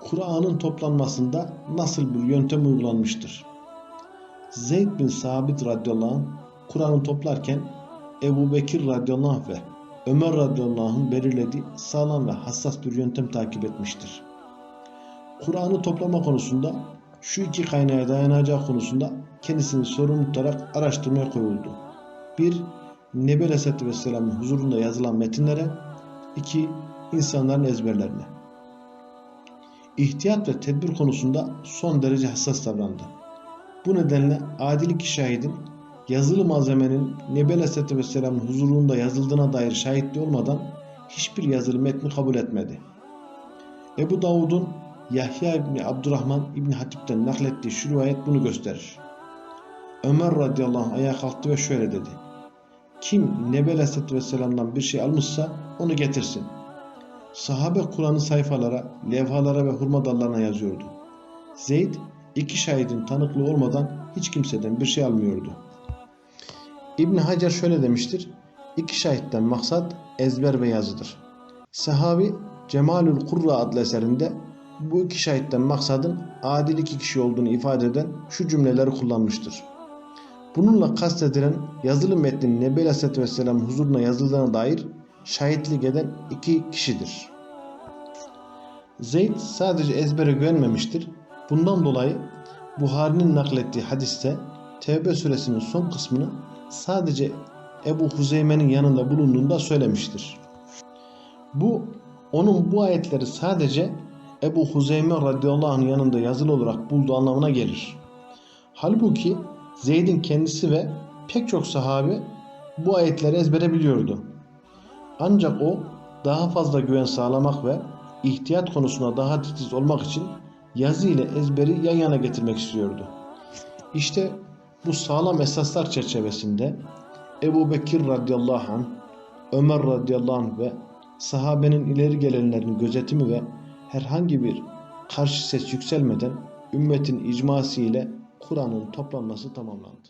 Kur'an'ın toplanmasında nasıl bir yöntem uygulanmıştır? Zeyd bin Sabit radıyallahu anh Kur'an'ı toplarken Ebu Bekir radıyallahu ve Ömer radıyallahu belirlediği sağlam ve hassas bir yöntem takip etmiştir. Kur'an'ı toplama konusunda şu iki kaynağa dayanacağı konusunda kendisini sorumlu tutarak araştırmaya koyuldu. 1. Nebi Aleyhisselatü Vesselam'ın huzurunda yazılan metinlere 2. insanların ezberlerine. İhtiyat ve tedbir konusunda son derece hassas davrandı. Bu nedenle adil iki şahidin yazılı malzemenin Nebi Aleyhisselatü Vesselam'ın huzurunda yazıldığına dair şahitliği olmadan hiçbir yazılı metni kabul etmedi. Ebu Davud'un Yahya İbni Abdurrahman İbni Hatip'ten naklettiği şu rivayet bunu gösterir. Ömer radıyallahu anh ayağa kalktı ve şöyle dedi. Kim Nebi Aleyhisselatü Vesselam'dan bir şey almışsa onu getirsin. Sahabe Kur'an'ı sayfalara, levhalara ve hurma dallarına yazıyordu. Zeyd iki şahidin tanıklığı olmadan hiç kimseden bir şey almıyordu. İbn Hacer şöyle demiştir. İki şahitten maksat ezber ve yazıdır. Sahabi Cemalül Kurra adlı eserinde bu iki şahitten maksadın adil iki kişi olduğunu ifade eden şu cümleleri kullanmıştır. Bununla kastedilen yazılı metnin Nebi Aleyhisselatü Vesselam huzuruna yazıldığına dair şahitlik eden iki kişidir. Zeyd sadece ezbere güvenmemiştir. Bundan dolayı Buhari'nin naklettiği hadiste Tevbe suresinin son kısmını sadece Ebu Huzeyme'nin yanında bulunduğunda söylemiştir. Bu onun bu ayetleri sadece Ebu Huzeyme radıyallahu anh'ın yanında yazılı olarak bulduğu anlamına gelir. Halbuki Zeyd'in kendisi ve pek çok sahabe bu ayetleri ezbere biliyordu. Ancak o daha fazla güven sağlamak ve ihtiyat konusunda daha titiz olmak için yazı ile ezberi yan yana getirmek istiyordu. İşte bu sağlam esaslar çerçevesinde Ebu Bekir radıyallahu anh, Ömer radıyallahu anh ve sahabenin ileri gelenlerinin gözetimi ve herhangi bir karşı ses yükselmeden ümmetin icması ile Kur'an'ın toplanması tamamlandı.